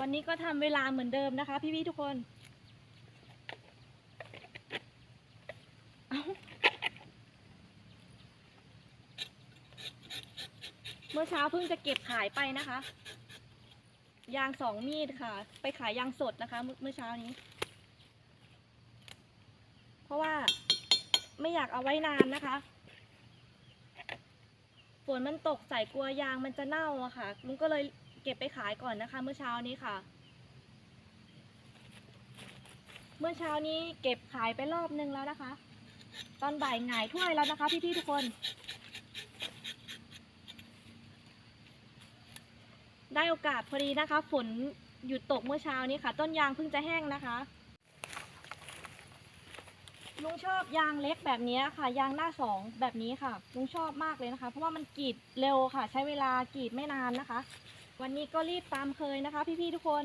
วันนี้ก็ทำเวลาเหมือนเดิมนะคะ พี่ๆทุกคน เมื่อเช้าเพิ่งจะเก็บขายไปนะคะ ยางสองมีดค่ะ ไปขายยางสดนะคะ เมื่อเมื่อเช้านี้ เพราะว่าไม่อยากเอาไว้นานนะคะฝนมันตกใส่กลัวยางมันจะเน่าอะค่ะ ลุงก็เลย เก็บไปขายก่อนนะคะ เมื่อเช้านี้ค่ะ เมื่อเช้านี้เก็บขายไปรอบนึงแล้วนะคะ ตอนบ่ายหงายถ้วยแล้วนะคะ พี่ๆทุกคน ได้โอกาสพอดีนะคะ ฝนหยุดตกเมื่อเช้านี้ค่ะ ต้นยางเพิ่งจะแห้งนะคะลุงชอบยางเล็กแบบนี้ค่ะ ยางหน้าสองแบบนี้ค่ะลุงชอบมากเลยนะคะ เพราะว่ามันกรีดเร็วค่ะ ใช้เวลากรีดไม่นานนะคะ วันนี้ก็รีบตามเคยนะคะ พี่ๆทุกคน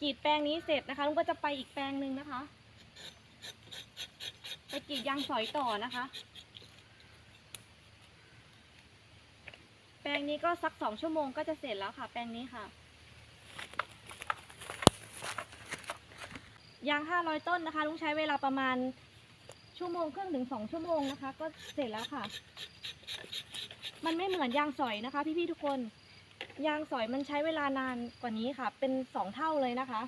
กรีดแปลงนี้เสร็จนะคะลุงก็จะไปอีกแปลงหนึ่งนะคะ ไปกรีดยางสอยต่อนะคะ แปลงนี้ก็สักสองชั่วโมงก็จะเสร็จแล้วค่ะ แปลงนี้ค่ะยางห้าร้อยต้นนะคะลุงใช้เวลาประมาณชั่วโมงครึ่งถึงสองชั่วโมงนะคะ ก็เสร็จแล้วค่ะ มันไม่เหมือนยางสอยนะคะ พี่ๆทุกคน ยางสอยมันใช้เวลานานกว่านี้ค่ะ เป็นสองเท่าเลยนะคะ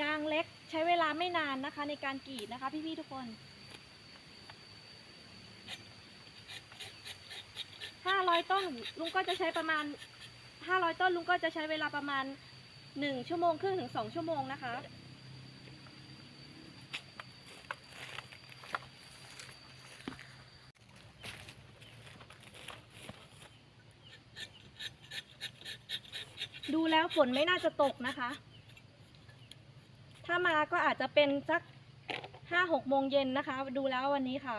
ยางเล็กใช้เวลาไม่นานนะคะ ในการกรีดนะคะพี่ๆทุกคน ห้าร้อยต้นลุงก็จะใช้ประมาณห้าร้อยต้นลุงก็จะใช้เวลาประมาณหนึ่งชั่วโมงครึ่งถึงสองชั่วโมงนะคะ ดูแล้วฝนไม่น่าจะตกนะคะ ถ้ามาก็อาจจะเป็นสักห้าหกโมงเย็นนะคะ ดูแล้ววันนี้ค่ะ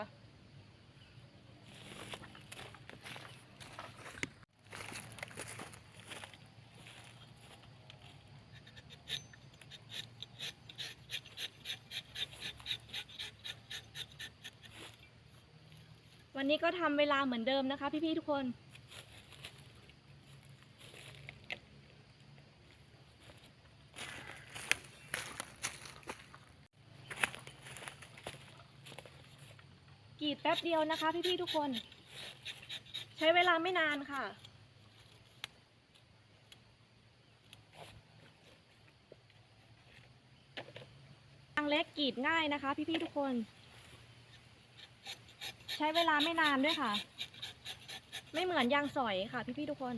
วันนี้ก็ทำเวลาเหมือนเดิมนะคะ พี่ๆทุกคน กรีดแป๊บเดียวนะคะ พี่ๆทุกคน ใช้เวลาไม่นานค่ะยางเล็กกรีดง่ายนะคะ พี่ๆทุกคน ใช้เวลาไม่นานด้วยค่ะ ไม่เหมือนยางสอยค่ะ พี่ๆทุกคน